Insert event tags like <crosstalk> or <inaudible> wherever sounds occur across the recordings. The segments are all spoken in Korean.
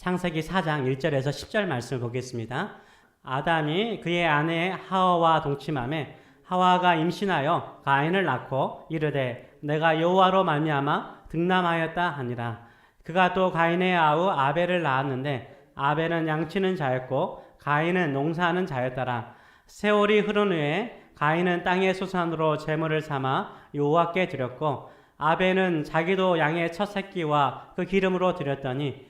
창세기 4장 1절에서 10절 말씀을 보겠습니다. 아담이 그의 아내 하와와 동침함에 하와가 임신하여 가인을 낳고 이르되 내가 여호와로 말미암아 등남하였다 하니라. 그가 또 가인의 아우 아벨을 낳았는데 아벨은 양치는 자였고 가인은 농사하는 자였더라. 세월이 흐른 후에 가인은 땅의 소산으로 제물을 삼아 여호와께 드렸고 아벨은 자기도 양의 첫 새끼와 그 기름으로 드렸더니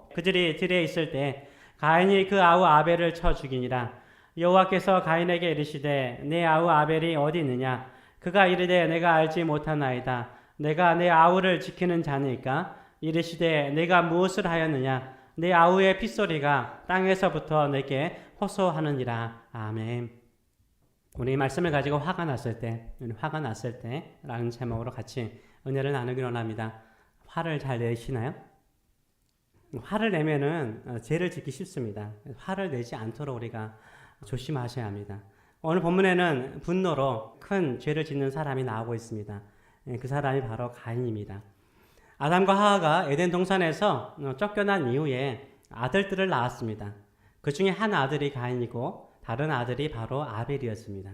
그들이 들에 있을 때 가인이 그 아우 아벨을 쳐 죽이니라 여호와께서 가인에게 이르시되 내 아우 아벨이 어디 있느냐 그가 이르되 내가 알지 못하나이다 내가 내 아우를 지키는 자니까 이르시되 내가 무엇을 하였느냐 내 아우의 핏소리가 땅에서부터 내게 호소하느니라 아멘. 우리 말씀을 가지고 화가 났을 때, 화가 났을 때라는 제목으로 같이 은혜를 나누기 원합니다. 화를 잘 내시나요? 화를 내면은 어, 죄를 짓기 쉽습니다. 화를 내지 않도록 우리가 조심하셔야 합니다. 오늘 본문에는 분노로 큰 죄를 짓는 사람이 나오고 있습니다. 예, 그 사람이 바로 가인입니다. 아담과 하와가 에덴 동산에서 어, 쫓겨난 이후에 아들들을 낳았습니다. 그 중에 한 아들이 가인이고 다른 아들이 바로 아벨이었습니다.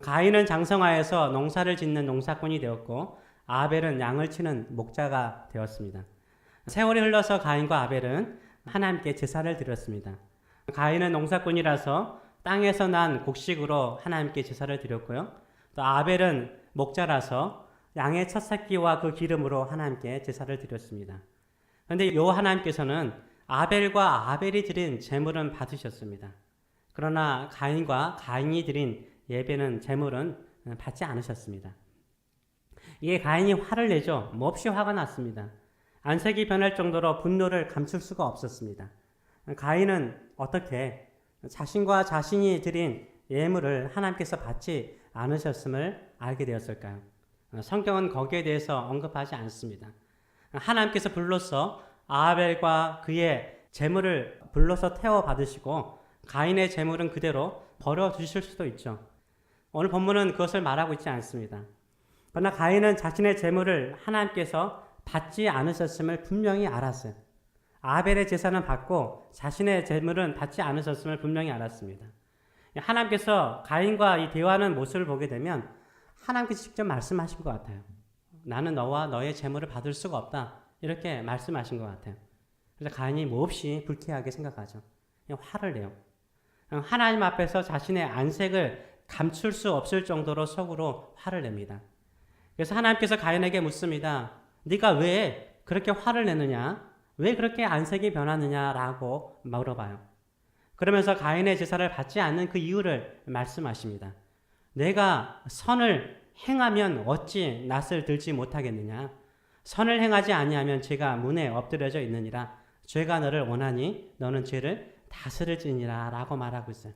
가인은 장성하여서 농사를 짓는 농사꾼이 되었고 아벨은 양을 치는 목자가 되었습니다. 세월이 흘러서 가인과 아벨은 하나님께 제사를 드렸습니다. 가인은 농사꾼이라서 땅에서 난 곡식으로 하나님께 제사를 드렸고요. 또 아벨은 목자라서 양의 첫 새끼와 그 기름으로 하나님께 제사를 드렸습니다. 그런데 요 하나님께서는 아벨과 아벨이 드린 제물은 받으셨습니다. 그러나 가인과 가인이 드린 예배는 제물은 받지 않으셨습니다. 이에 가인이 화를 내죠. 몹시 화가 났습니다. 안색이 변할 정도로 분노를 감출 수가 없었습니다. 가인은 어떻게 자신과 자신이 드린 예물을 하나님께서 받지 않으셨음을 알게 되었을까요? 성경은 거기에 대해서 언급하지 않습니다. 하나님께서 불로서 아벨과 그의 재물을 불러서 태워 받으시고 가인의 재물은 그대로 버려 두실 수도 있죠. 오늘 본문은 그것을 말하고 있지 않습니다. 그러나 가인은 자신의 재물을 하나님께서 받지 않으셨음을 분명히 알았어요. 아벨의 제사는 받고 자신의 재물은 받지 않으셨음을 분명히 알았습니다. 하나님께서 가인과 이 대화하는 모습을 보게 되면 하나님께서 직접 말씀하신 것 같아요. 나는 너와 너의 재물을 받을 수가 없다. 이렇게 말씀하신 것 같아요. 그래서 가인이 몹시 불쾌하게 생각하죠. 화를 내요. 하나님 앞에서 자신의 안색을 감출 수 없을 정도로 속으로 화를 냅니다. 그래서 하나님께서 가인에게 묻습니다. 네가 왜 그렇게 화를 내느냐? 왜 그렇게 안색이 변하느냐라고 물어봐요. 그러면서 가인의 제사를 받지 않는 그 이유를 말씀하십니다. 내가 선을 행하면 어찌 낯을 들지 못하겠느냐? 선을 행하지 아니하면 죄가 문에 엎드려져 있느니라. 죄가 너를 원하니 너는 죄를 다스릴지니라 라고 말하고 있어요.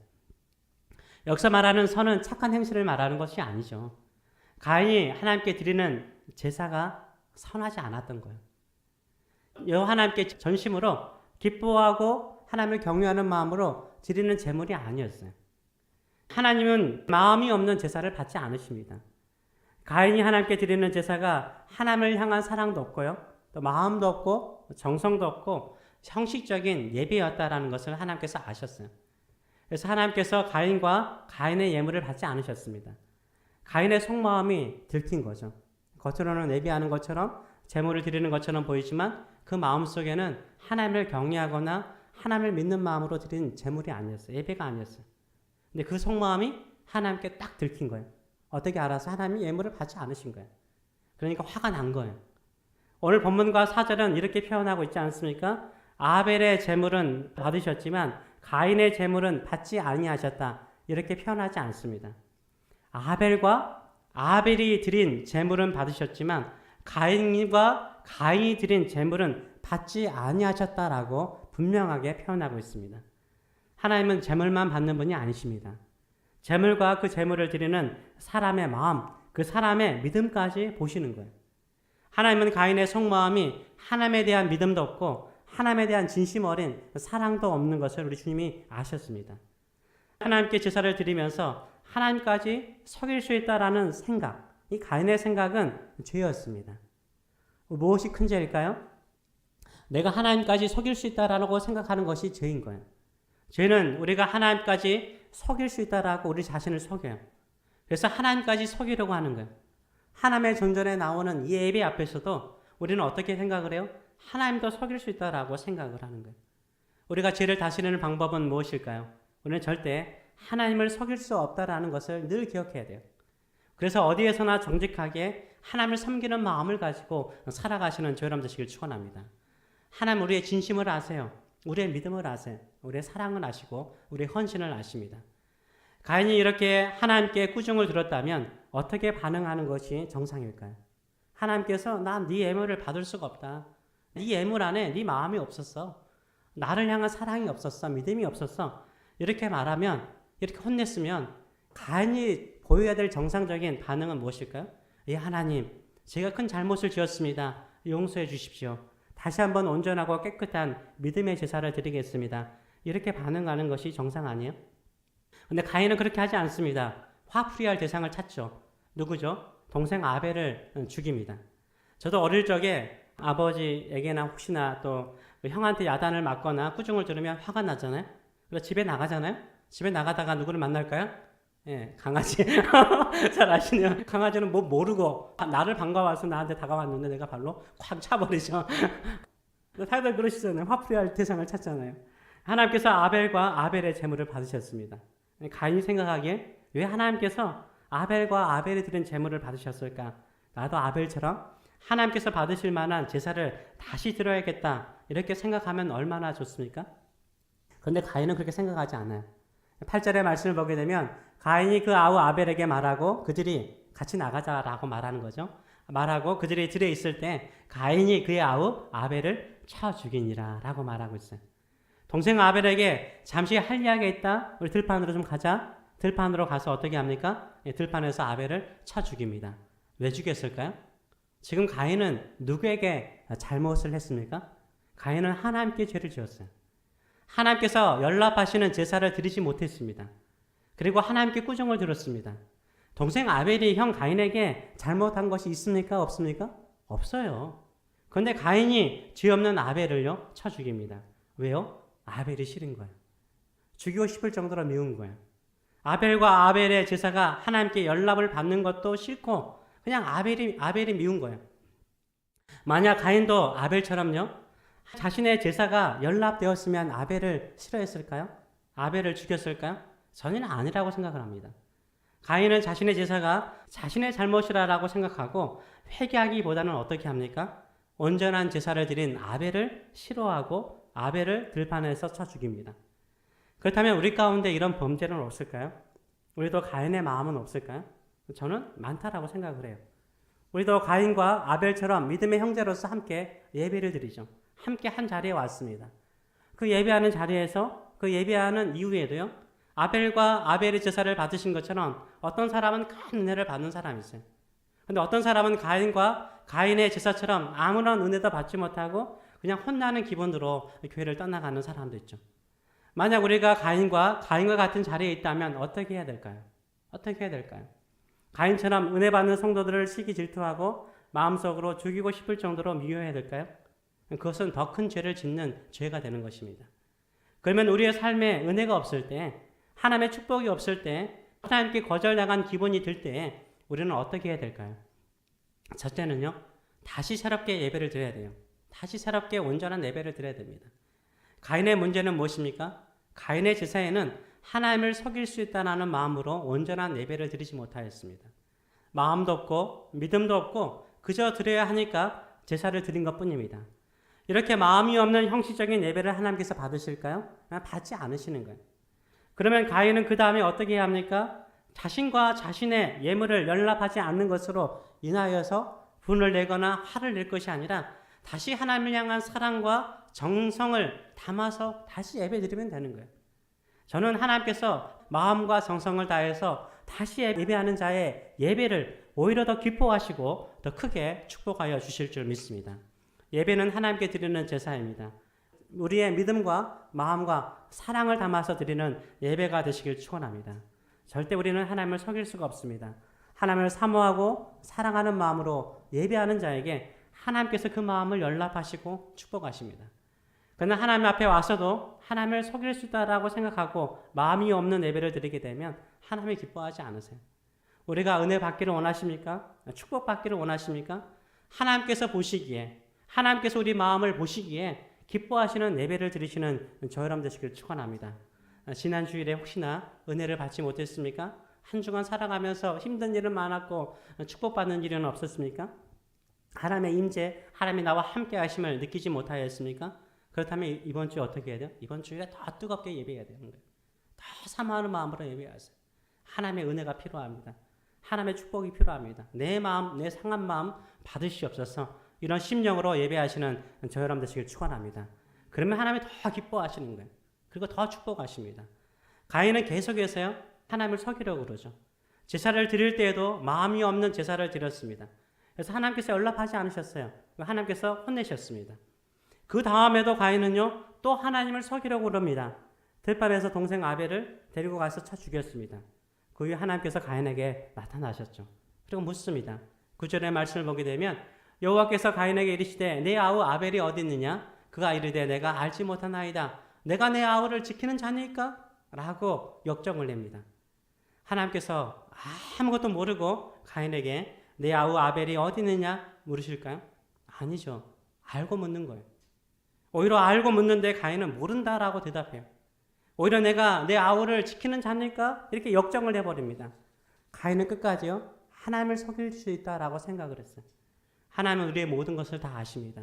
여기서 말하는 선은 착한 행실을 말하는 것이 아니죠. 가인이 하나님께 드리는 제사가 선하지 않았던 거예요. 여 하나님께 전심으로 기뻐하고 하나님을 경외하는 마음으로 드리는 제물이 아니었어요. 하나님은 마음이 없는 제사를 받지 않으십니다. 가인이 하나님께 드리는 제사가 하나님을 향한 사랑도 없고요. 또 마음도 없고 정성도 없고 형식적인 예배였다라는 것을 하나님께서 아셨어요. 그래서 하나님께서 가인과 가인의 예물을 받지 않으셨습니다. 가인의 속마음이 들킨 거죠. 겉으로는 예배하는 것처럼 제물을 드리는 것처럼 보이지만 그 마음 속에는 하나님을 경외하거나 하나님을 믿는 마음으로 드린 제물이 아니었어요. 예배가 아니었어요. 근데 그 속마음이 하나님께 딱 들킨 거예요. 어떻게 알아서 하나님이 예물을 받지 않으신 거예요. 그러니까 화가 난 거예요. 오늘 본문과 사절은 이렇게 표현하고 있지 않습니까? 아벨의 제물은 받으셨지만 가인의 제물은 받지 아니하셨다. 이렇게 표현하지 않습니다. 아벨과 아벨이 드린 제물은 받으셨지만 가인과 가인이 드린 제물은 받지 아니하셨다라고 분명하게 표현하고 있습니다. 하나님은 재물만 받는 분이 아니십니다. 재물과 그 재물을 드리는 사람의 마음, 그 사람의 믿음까지 보시는 거예요. 하나님은 가인의 속마음이 하나님에 대한 믿음도 없고 하나님에 대한 진심 어린 사랑도 없는 것을 우리 주님이 아셨습니다. 하나님께 제사를 드리면서 하나님까지 속일 수 있다라는 생각, 이 가인의 생각은 죄였습니다. 무엇이 큰 죄일까요? 내가 하나님까지 속일 수 있다라고 생각하는 것이 죄인 거예요. 죄는 우리가 하나님까지 속일 수 있다라고 우리 자신을 속여요. 그래서 하나님까지 속이려고 하는 거예요. 하나님의 전전에 나오는 이 예배 앞에서도 우리는 어떻게 생각을 해요? 하나님도 속일 수 있다라고 생각을 하는 거예요. 우리가 죄를 다스리는 방법은 무엇일까요? 우리는 절대 하나님을 속일 수 없다라는 것을 늘 기억해야 돼요. 그래서 어디에서나 정직하게 하나님을 섬기는 마음을 가지고 살아가시는 저 여러분 되시길 축원합니다. 하나님 우리의 진심을 아세요. 우리의 믿음을 아세요. 우리의 사랑을 아시고 우리의 헌신을 아십니다. 가인이 이렇게 하나님께 꾸중을 들었다면 어떻게 반응하는 것이 정상일까요? 하나님께서 난네 예물을 받을 수가 없다. 네 예물 안에 네 마음이 없었어. 나를 향한 사랑이 없었어. 믿음이 없었어. 이렇게 말하면 이렇게 혼냈으면 가인이 보여야 될 정상적인 반응은 무엇일까요? 예, 하나님, 제가 큰 잘못을 지었습니다. 용서해 주십시오. 다시 한번 온전하고 깨끗한 믿음의 제사를 드리겠습니다. 이렇게 반응하는 것이 정상 아니에요? 근데 가인은 그렇게 하지 않습니다. 화풀이할 대상을 찾죠. 누구죠? 동생 아벨을 죽입니다. 저도 어릴 적에 아버지에게나 혹시나 또 형한테 야단을 맞거나 꾸중을 들으면 화가 나잖아요. 그래서 집에 나가잖아요. 집에 나가다가 누구를 만날까요? 예, 강아지. <laughs> 잘 아시네요. 강아지는 뭐 모르고 나를 반가워서 나한테 다가왔는데 내가 발로 콱 차버리죠. <laughs> 다들 그러시잖아요. 화풀이할 대상을 찾잖아요. 하나님께서 아벨과 아벨의 재물을 받으셨습니다. 가인이 생각하기에 왜 하나님께서 아벨과 아벨이 드린 재물을 받으셨을까? 나도 아벨처럼 하나님께서 받으실 만한 제사를 다시 드려야겠다. 이렇게 생각하면 얼마나 좋습니까? 그런데 가인은 그렇게 생각하지 않아요. 8절의 말씀을 보게 되면 가인이 그 아우 아벨에게 말하고 그들이 같이 나가자라고 말하는 거죠. 말하고 그들이 들에 있을 때 가인이 그의 아우 아벨을 쳐 죽이니라 라고 말하고 있어요. 동생 아벨에게 잠시 할 이야기가 있다. 우리 들판으로 좀 가자. 들판으로 가서 어떻게 합니까? 예, 들판에서 아벨을 쳐 죽입니다. 왜 죽였을까요? 지금 가인은 누구에게 잘못을 했습니까? 가인은 하나님께 죄를 지었어요. 하나님께서 연락하시는 제사를 드리지 못했습니다. 그리고 하나님께 꾸중을 들었습니다. 동생 아벨이 형 가인에게 잘못한 것이 있습니까? 없습니까? 없어요. 그런데 가인이 죄 없는 아벨을요, 쳐 죽입니다. 왜요? 아벨이 싫은 거예요. 죽이고 싶을 정도로 미운 거예요. 아벨과 아벨의 제사가 하나님께 연락을 받는 것도 싫고 그냥 아벨이 아벨이 미운 거예요. 만약 가인도 아벨처럼요. 자신의 제사가 연락되었으면 아벨을 싫어했을까요? 아벨을 죽였을까요? 전혀 아니라고 생각을 합니다. 가인은 자신의 제사가 자신의 잘못이라고 생각하고 회개하기보다는 어떻게 합니까? 온전한 제사를 드린 아벨을 싫어하고 아벨을 들판에서 쳐 죽입니다. 그렇다면 우리 가운데 이런 범죄는 없을까요? 우리도 가인의 마음은 없을까요? 저는 많다라고 생각을 해요. 우리도 가인과 아벨처럼 믿음의 형제로서 함께 예배를 드리죠. 함께 한 자리에 왔습니다. 그 예배하는 자리에서 그 예배하는 이후에도요. 아벨과 아벨의 제사를 받으신 것처럼 어떤 사람은 큰 은혜를 받는 사람이 있어요. 근데 어떤 사람은 가인과 가인의 제사처럼 아무런 은혜도 받지 못하고 그냥 혼나는 기분으로 교회를 떠나가는 사람도 있죠. 만약 우리가 가인과 가인과 같은 자리에 있다면 어떻게 해야 될까요? 어떻게 해야 될까요? 가인처럼 은혜 받는 성도들을 시기 질투하고 마음속으로 죽이고 싶을 정도로 미워해야 될까요? 그것은 더 큰 죄를 짓는 죄가 되는 것입니다. 그러면 우리의 삶에 은혜가 없을 때, 하나님의 축복이 없을 때, 하나님께 거절당한 기분이 들 때, 우리는 어떻게 해야 될까요? 첫째는요, 다시 새롭게 예배를 드려야 돼요. 다시 새롭게 온전한 예배를 드려야 됩니다. 가인의 문제는 무엇입니까? 가인의 제사에는 하나님을 속일 수 있다는 마음으로 온전한 예배를 드리지 못하였습니다. 마음도 없고 믿음도 없고 그저 드려야 하니까 제사를 드린 것 뿐입니다. 이렇게 마음이 없는 형식적인 예배를 하나님께서 받으실까요? 받지 않으시는 거예요. 그러면 가인은 그 다음에 어떻게 해야 합니까? 자신과 자신의 예물을 연락하지 않는 것으로 인하여서 분을 내거나 화를 낼 것이 아니라 다시 하나님을 향한 사랑과 정성을 담아서 다시 예배 드리면 되는 거예요. 저는 하나님께서 마음과 정성을 다해서 다시 예배하는 자의 예배를 오히려 더 기뻐하시고 더 크게 축복하여 주실 줄 믿습니다. 예배는 하나님께 드리는 제사입니다. 우리의 믿음과 마음과 사랑을 담아서 드리는 예배가 되시길 축원합니다. 절대 우리는 하나님을 속일 수가 없습니다. 하나님을 사모하고 사랑하는 마음으로 예배하는 자에게 하나님께서 그 마음을 연락하시고 축복하십니다. 그러나 하나님 앞에 와서도 하나님을 속일 수 있다라고 생각하고 마음이 없는 예배를 드리게 되면 하나님이 기뻐하지 않으세요. 우리가 은혜 받기를 원하십니까? 축복 받기를 원하십니까? 하나님께서 보시기에 하나님께서 우리 마음을 보시기에 기뻐하시는 예배를 드리시는 저 여러분 되시길 축원합니다. 지난 주일에 혹시나 은혜를 받지 못했습니까? 한 주간 살아가면서 힘든 일은 많았고 축복받는 일은 없었습니까? 하나님의 임재, 하나님이 나와 함께 하심을 느끼지 못하였습니까? 그렇다면 이번 주에 어떻게 해야 돼요? 이번 주에 더 뜨겁게 예배해야 되는 거예요. 더 사모하는 마음으로 예배하세요. 하나님의 은혜가 필요합니다. 하나님의 축복이 필요합니다. 내 마음, 내 상한 마음 받으시옵소서. 이런 심령으로 예배하시는 저 여러분 되시길 축원합니다. 그러면 하나님이 더 기뻐하시는 거예요. 그리고 더 축복하십니다. 가인은 계속해서요 하나님을 속이려고 그러죠. 제사를 드릴 때에도 마음이 없는 제사를 드렸습니다. 그래서 하나님께서 연락하지 않으셨어요. 하나님께서 혼내셨습니다. 그 다음에도 가인은요 또 하나님을 속이려고 그럽니다. 들밤에서 동생 아벨을 데리고 가서 쳐 죽였습니다. 그 후에 하나님께서 가인에게 나타나셨죠. 그리고 묻습니다. 구절의 말씀을 보게 되면 여호와께서 가인에게 이르시되 내 아우 아벨이 어디 있느냐? 그가 이르되 내가 알지 못하나이다. 내가 내 아우를 지키는 자니까? 라고 역정을 냅니다. 하나님께서 아무것도 모르고 가인에게 내 아우 아벨이 어디 있느냐 물으실까요? 아니죠. 알고 묻는 거예요. 오히려 알고 묻는데 가인은 모른다라고 대답해요. 오히려 내가 내 아우를 지키는 자니까 이렇게 역정을 해버립니다. 가인은 끝까지요 하나님을 속일 수 있다라고 생각을 했어요. 하나님은 우리의 모든 것을 다 아십니다.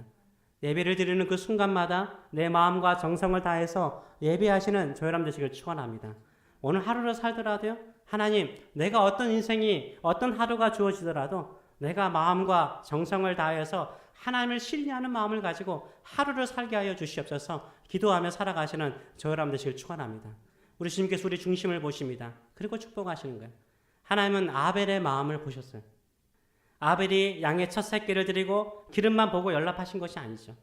예배를 드리는 그 순간마다 내 마음과 정성을 다해서 예배하시는 조여람 되시길 축원합니다. 오늘 하루를 살더라도요. 하나님, 내가 어떤 인생이 어떤 하루가 주어지더라도 내가 마음과 정성을 다해서 하나님을 신뢰하는 마음을 가지고 하루를 살게 하여 주시옵소서. 기도하며 살아가시는 저여람 되시길 축원합니다. 우리 주님께서 우리 중심을 보십니다. 그리고 축복하시는 거예요. 하나님은 아벨의 마음을 보셨어요. 아벨이 양의 첫 새끼를 드리고 기름만 보고 연락하신 것이 아니죠.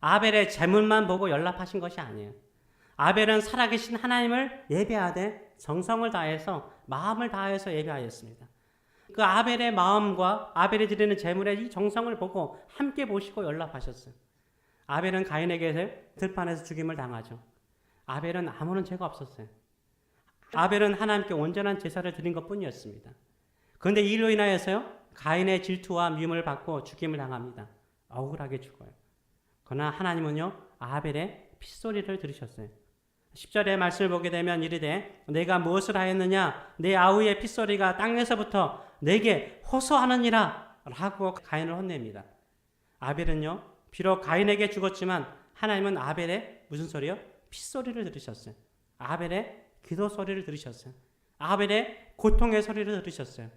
아벨의 재물만 보고 연락하신 것이 아니에요. 아벨은 살아계신 하나님을 예배하되 정성을 다해서 마음을 다해서 예배하였습니다. 그 아벨의 마음과 아벨이 드리는 재물의 이 정성을 보고 함께 보시고 연락하셨어요. 아벨은 가인에게 들판에서 죽임을 당하죠. 아벨은 아무런 죄가 없었어요. 아벨은 하나님께 온전한 제사를 드린 것 뿐이었습니다. 그런데 이로 인하여서요, 가인의 질투와 미움을 받고 죽임을 당합니다. 억울하게 죽어요. 그러나 하나님은요, 아벨의 핏소리를 들으셨어요. 10절의 말씀을 보게 되면 이르되 내가 무엇을 하였느냐 내 아우의 핏소리가 땅에서부터 내게 호소하느니라 라고 가인을 혼냅니다. 아벨은요 비록 가인에게 죽었지만 하나님은 아벨의 무슨 소리요? 핏소리를 들으셨어요. 아벨의 기도 소리를 들으셨어요. 아벨의 고통의 소리를 들으셨어요.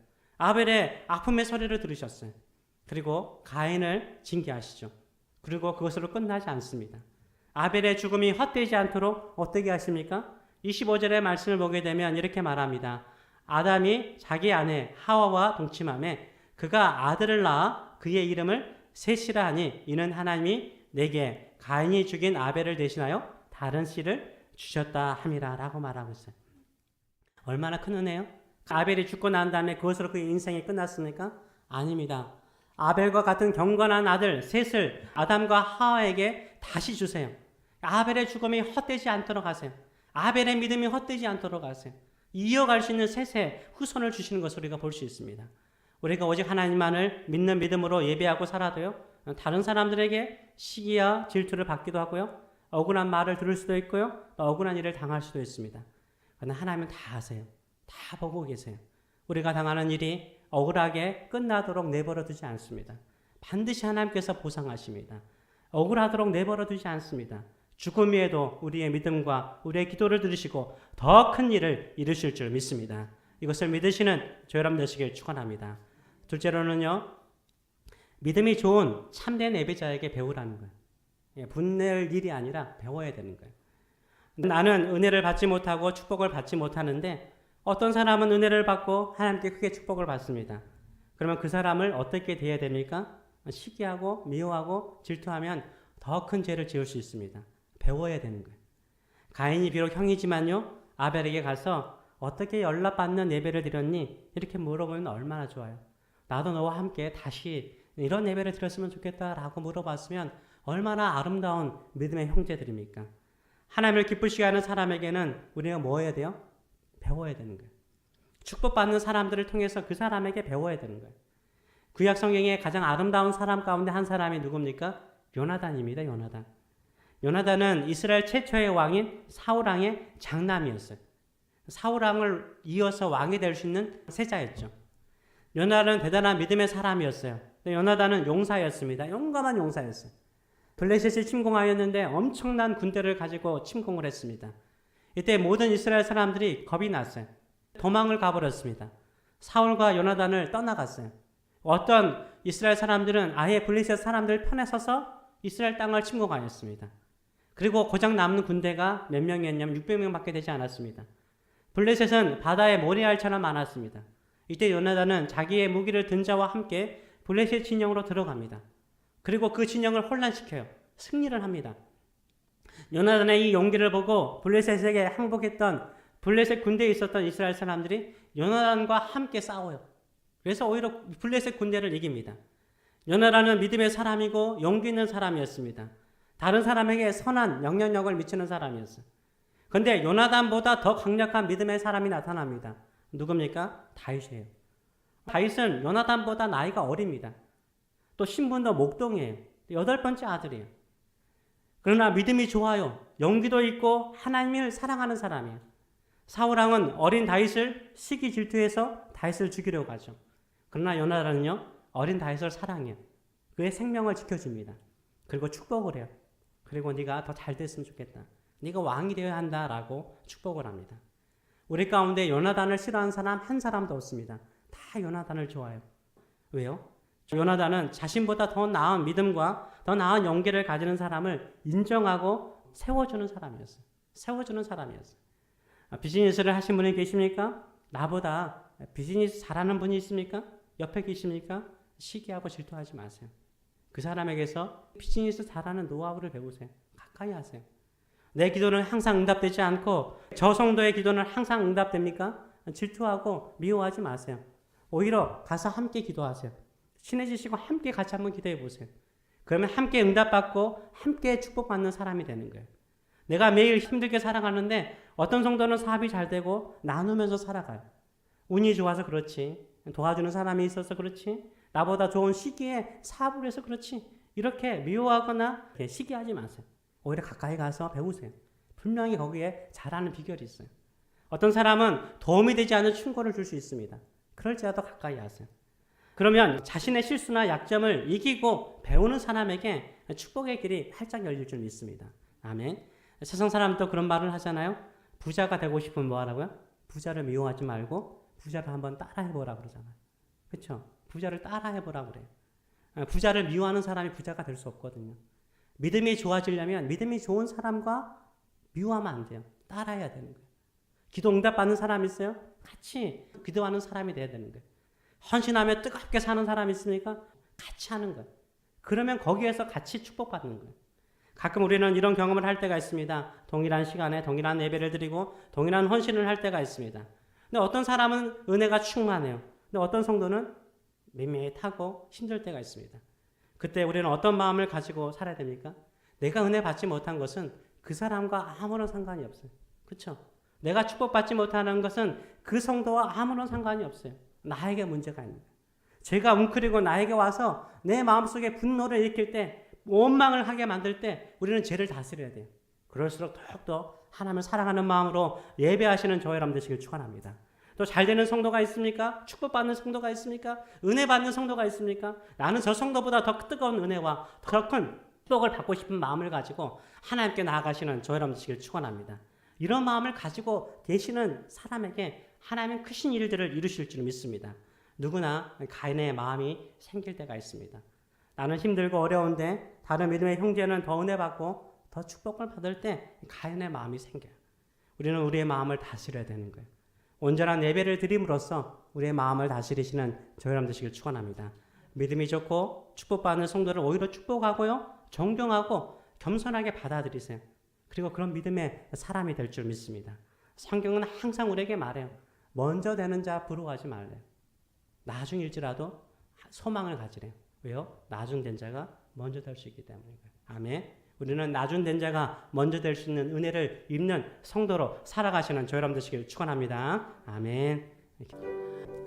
아벨의 아픔의 소리를 들으셨어요. 그리고 가인을 징계하시죠. 그리고 그것으로 끝나지 않습니다. 아벨의 죽음이 헛되지 않도록 어떻게 하십니까? 25절의 말씀을 보게 되면 이렇게 말합니다. 아담이 자기 아내 하와와 동침함에 그가 아들을 낳아 그의 이름을 셋이라 하니 이는 하나님이 내게 가인이 죽인 아벨을 대신하여 다른 씨를 주셨다 함이라라고 말하고 있어요. 얼마나 큰 은혜요? 아벨이 죽고 난 다음에 그것으로 그의 인생이 끝났습니까? 아닙니다. 아벨과 같은 경건한 아들 셋을 아담과 하와에게 다시 주세요. 아벨의 죽음이 헛되지 않도록 하세요. 아벨의 믿음이 헛되지 않도록 하세요. 이어갈 수 있는 셋의 후손을 주시는 것을 우리가 볼 수 있습니다. 우리가 오직 하나님만을 믿는 믿음으로 예배하고 살아도요. 다른 사람들에게 시기와 질투를 받기도 하고요. 억울한 말을 들을 수도 있고요. 또 억울한 일을 당할 수도 있습니다. 그러나 하나님은 다 아세요. 다 보고 계세요. 우리가 당하는 일이 억울하게 끝나도록 내버려 두지 않습니다. 반드시 하나님께서 보상하십니다. 억울하도록 내버려 두지 않습니다. 죽음에도 우리의 믿음과 우리의 기도를 들으시고 더 큰 일을 이루실 줄 믿습니다. 이것을 믿으시는 저 여러분 되시길 축원합니다. 둘째로는요. 믿음이 좋은 참된 예배자에게 배우라는 거예요. 예, 분낼 일이 아니라 배워야 되는 거예요. 나는 은혜를 받지 못하고 축복을 받지 못하는데 어떤 사람은 은혜를 받고 하나님께 크게 축복을 받습니다. 그러면 그 사람을 어떻게 대해야 됩니까? 시기하고 미워하고 질투하면 더 큰 죄를 지을 수 있습니다. 배워야 되는 거예요. 가인이 비록 형이지만요, 아벨에게 가서 어떻게 연락받는 예배를 드렸니? 이렇게 물어보면 얼마나 좋아요. 나도 너와 함께 다시 이런 예배를 드렸으면 좋겠다라고 물어봤으면 얼마나 아름다운 믿음의 형제들입니까? 하나님을 기쁘시게 하는 사람에게는 우리가 뭐 해야 돼요? 배워야 되는 거예요. 축복받는 사람들을 통해서 그 사람에게 배워야 되는 거예요. 구약 성경의 가장 아름다운 사람 가운데 한 사람이 누굽니까? 요나단입니다. 요나단. 요나단은 이스라엘 최초의 왕인 사울 왕의 장남이었어요. 사울 왕을 이어서 왕이 될 수 있는 세자였죠. 요나단은 대단한 믿음의 사람이었어요. 요나단은 용사였습니다. 용감한 용사였어요. 블레셋이 침공하였는데 엄청난 군대를 가지고 침공을 했습니다. 이때 모든 이스라엘 사람들이 겁이 났어요. 도망을 가버렸습니다. 사울과 요나단을 떠나갔어요. 어떤 이스라엘 사람들은 아예 블레셋 사람들 편에 서서 이스라엘 땅을 침공하였습니다. 그리고 고장 남는 군대가 몇 명이었냐면 600명밖에 되지 않았습니다. 블레셋은 바다에 모래알처럼 많았습니다. 이때 요나단은 자기의 무기를 든 자와 함께 블레셋 진영으로 들어갑니다. 그리고 그 진영을 혼란시켜요. 승리를 합니다. 요나단의 이 용기를 보고 블레셋에게 항복했던 블레셋 군대에 있었던 이스라엘 사람들이 요나단과 함께 싸워요. 그래서 오히려 블레셋 군대를 이깁니다. 요나단은 믿음의 사람이고 용기 있는 사람이었습니다. 다른 사람에게 선한 영향력을 미치는 사람이었어요. 근데 요나단보다 더 강력한 믿음의 사람이 나타납니다. 누굽니까? 다윗이에요. 다윗은 요나단보다 나이가 어립니다. 또 신분도 목동이에요. 여덟 번째 아들이에요. 그러나 믿음이 좋아요. 용기도 있고 하나님을 사랑하는 사람이에요. 사울 왕은 어린 다윗을 시기 질투해서 다윗을 죽이려고 하죠. 그러나 요나단은요 어린 다윗을 사랑해요. 그의 생명을 지켜줍니다. 그리고 축복을 해요. 그리고 네가 더 잘 됐으면 좋겠다. 네가 왕이 되어야 한다라고 축복을 합니다. 우리 가운데 요나단을 싫어하는 사람 한 사람도 없습니다. 다 요나단을 좋아해요. 왜요? 요나단은 자신보다 더 나은 믿음과 더 나은 연계를 가지는 사람을 인정하고 세워주는 사람이었어요. 세워주는 사람이었어요. 아, 비즈니스를 하신 분이 계십니까? 나보다 비즈니스 잘하는 분이 있습니까? 옆에 계십니까? 시기하고 질투하지 마세요. 그 사람에게서 비즈니스 잘하는 노하우를 배우세요. 가까이 하세요. 내 기도는 항상 응답되지 않고 저 성도의 기도는 항상 응답됩니까? 질투하고 미워하지 마세요. 오히려 가서 함께 기도하세요. 친해지시고 함께 같이 한번 기도해 보세요. 그러면 함께 응답받고 함께 축복받는 사람이 되는 거예요. 내가 매일 힘들게 살아가는데 어떤 성도는 사업이 잘 되고 나누면서 살아가요. 운이 좋아서 그렇지. 도와주는 사람이 있어서 그렇지. 나보다 좋은 시기에 사업을 해서 그렇지. 이렇게 미워하거나 시기하지 마세요. 오히려 가까이 가서 배우세요. 분명히 거기에 잘하는 비결이 있어요. 어떤 사람은 도움이 되지 않는 충고를 줄 수 있습니다. 그럴지라도 가까이 하세요. 그러면 자신의 실수나 약점을 이기고 배우는 사람에게 축복의 길이 활짝 열릴 줄 믿습니다. 아멘. 세상 사람도 그런 말을 하잖아요. 부자가 되고 싶으면 뭐 하라고요? 부자를 미워하지 말고 부자를 한번 따라해보라 그러잖아요. 그렇죠? 부자를 따라해보라 그래요. 부자를 미워하는 사람이 부자가 될 수 없거든요. 믿음이 좋아지려면 믿음이 좋은 사람과 미워하면 안 돼요. 따라해야 되는 거예요. 기도 응답 받는 사람 있어요? 같이 기도하는 사람이 돼야 되는 거예요. 헌신하며 뜨겁게 사는 사람 있습니까? 같이 하는 거예요. 그러면 거기에서 같이 축복받는 거예요. 가끔 우리는 이런 경험을 할 때가 있습니다. 동일한 시간에 동일한 예배를 드리고 동일한 헌신을 할 때가 있습니다. 근데 어떤 사람은 은혜가 충만해요. 근데 어떤 성도는 밋밋하고 힘들 때가 있습니다. 그때 우리는 어떤 마음을 가지고 살아야 됩니까? 내가 은혜 받지 못한 것은 그 사람과 아무런 상관이 없어요. 그렇죠? 내가 축복받지 못하는 것은 그 성도와 아무런 상관이 없어요. 나에게 문제가 있는 거예요. 제가 웅크리고 나에게 와서 내 마음속에 분노를 일으킬 때, 원망을 하게 만들 때 우리는 죄를 다스려야 돼요. 그럴수록 더욱더 하나님을 사랑하는 마음으로 예배하시는 저와 여러분 되시길 축원합니다. 또 잘 되는 성도가 있습니까? 축복받는 성도가 있습니까? 은혜 받는 성도가 있습니까? 나는 저 성도보다 더 뜨거운 은혜와 더 큰 축복을 받고 싶은 마음을 가지고 하나님께 나아가시는 저와 여러분 되시길 축원합니다. 이런 마음을 가지고 계시는 사람에게 하나님은 크신 일들을 이루실 줄 믿습니다. 누구나 가인의 마음이 생길 때가 있습니다. 나는 힘들고 어려운데 다른 믿음의 형제는 더 은혜 받고 더 축복을 받을 때 가인의 마음이 생겨요. 우리는 우리의 마음을 다스려야 되는 거예요. 온전한 예배를 드림으로써 우리의 마음을 다스리시는 저 여러분 되시길 축원합니다. 믿음이 좋고 축복받는 성도를 오히려 축복하고요. 존경하고 겸손하게 받아들이세요. 그리고 그런 믿음의 사람이 될 줄 믿습니다. 성경은 항상 우리에게 말해요. 먼저 되는 자 부러워하지 말래요. 나중일지라도 소망을 가지래요. 왜요? 나중된 자가 먼저 될 수 있기 때문이에요. 아멘. 우리는 나중된 자가 먼저 될 수 있는 은혜를 입는 성도로 살아가시는 저 여러분 되시길 축원합니다. 아멘.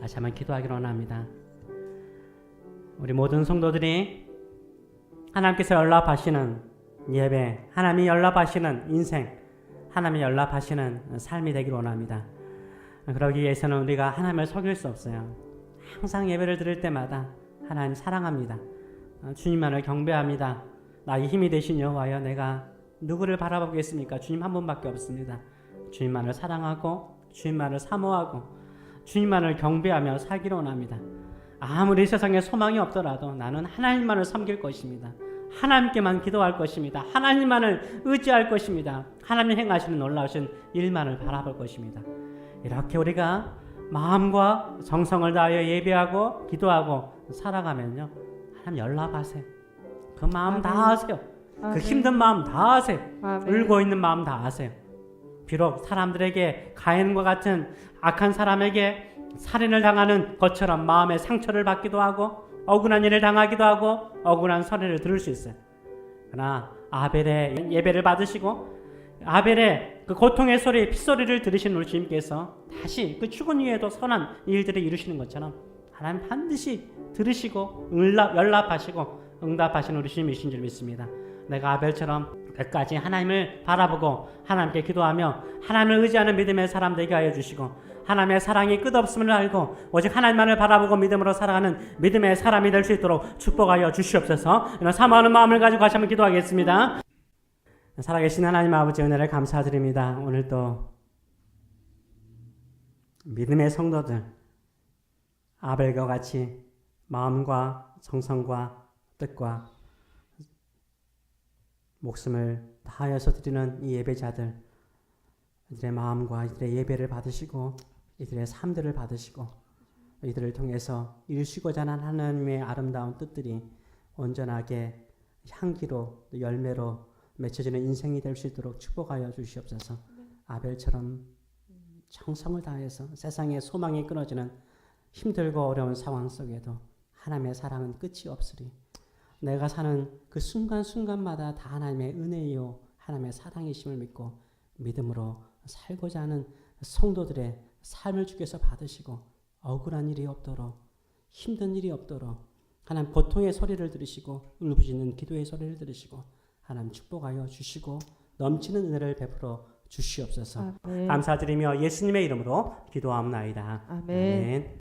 다시 한번 기도하기로 원합니다. 우리 모든 성도들이 하나님께서 연락하시는 예배, 하나님이 연락하시는 인생, 하나님이 연락하시는 삶이 되기를 원합니다. 그러기 위해서는 우리가 하나님을 속일 수 없어요. 항상 예배를 드릴 때마다 하나님 사랑합니다. 어, 주님만을 경배합니다. 나의 힘이 되신 여호와여 내가 누구를 바라보겠습니까? 주님 한 분밖에 없습니다. 주님만을 사랑하고 주님만을 사모하고 주님만을 경배하며 살기로 원합니다. 아무리 세상에 소망이 없더라도 나는 하나님만을 섬길 것입니다. 하나님께만 기도할 것입니다. 하나님만을 의지할 것입니다. 하나님 행하시는 놀라우신 일만을 바라볼 것입니다. 이렇게 우리가 마음과 정성을 다하여 예배하고 기도하고 살아가면요. 하나님 연락하세요. 그 마음 다 아멘. 아세요. 그 아멘. 힘든 마음 다 아세요. 아멘. 울고 있는 마음 다 아세요. 비록 사람들에게 가인과 같은 악한 사람에게 살인을 당하는 것처럼 마음의 상처를 받기도 하고 억울한 일을 당하기도 하고 억울한 소리를 들을 수 있어요. 그러나 아벨의 예배를 받으시고 아벨의 그 고통의 소리, 핏소리를 들으신 우리 주님께서 다시 그 죽은 이에도 선한 일들을 이루시는 것처럼 하나님 반드시 들으시고 응답, 연락하시고 응답하시는 우리 주님이신 줄 믿습니다. 내가 아벨처럼 끝까지 하나님을 바라보고 하나님께 기도하며 하나님을 의지하는 믿음의 사람 되게 하여 주시고 하나님의 사랑이 끝없음을 알고 오직 하나님만을 바라보고 믿음으로 살아가는 믿음의 사람이 될 수 있도록 축복하여 주시옵소서 이런 사모하는 마음을 가지고 다시 한번 기도하겠습니다. 살아계신 하나님 아버지 은혜를 감사드립니다. 오늘도 믿음의 성도들 아벨과 같이 마음과 정성과 뜻과 목숨을 다하여서 드리는 이 예배자들 이들의 마음과 이들의 예배를 받으시고 이들의 삶들을 받으시고 이들을 통해서 이루시고자 하는 하나님의 아름다운 뜻들이 온전하게 향기로 또 열매로 맺혀지는 인생이 될 수 있도록 축복하여 주시옵소서. 아벨처럼 정성을 다해서 세상의 소망이 끊어지는 힘들고 어려운 상황 속에도 하나님의 사랑은 끝이 없으리. 내가 사는 그 순간순간마다 다 하나님의 은혜요 하나님의 사랑이심을 믿고 믿음으로 살고자 하는 성도들의 삶을 주께서 받으시고 억울한 일이 없도록 힘든 일이 없도록 하나님 보통의 소리를 들으시고 울부짖는 기도의 소리를 들으시고 하나님 축복하여 주시고 넘치는 은혜를 베풀어 주시옵소서. 아멘. 감사드리며 예수님의 이름으로 기도하옵나이다. 아멘. 아멘.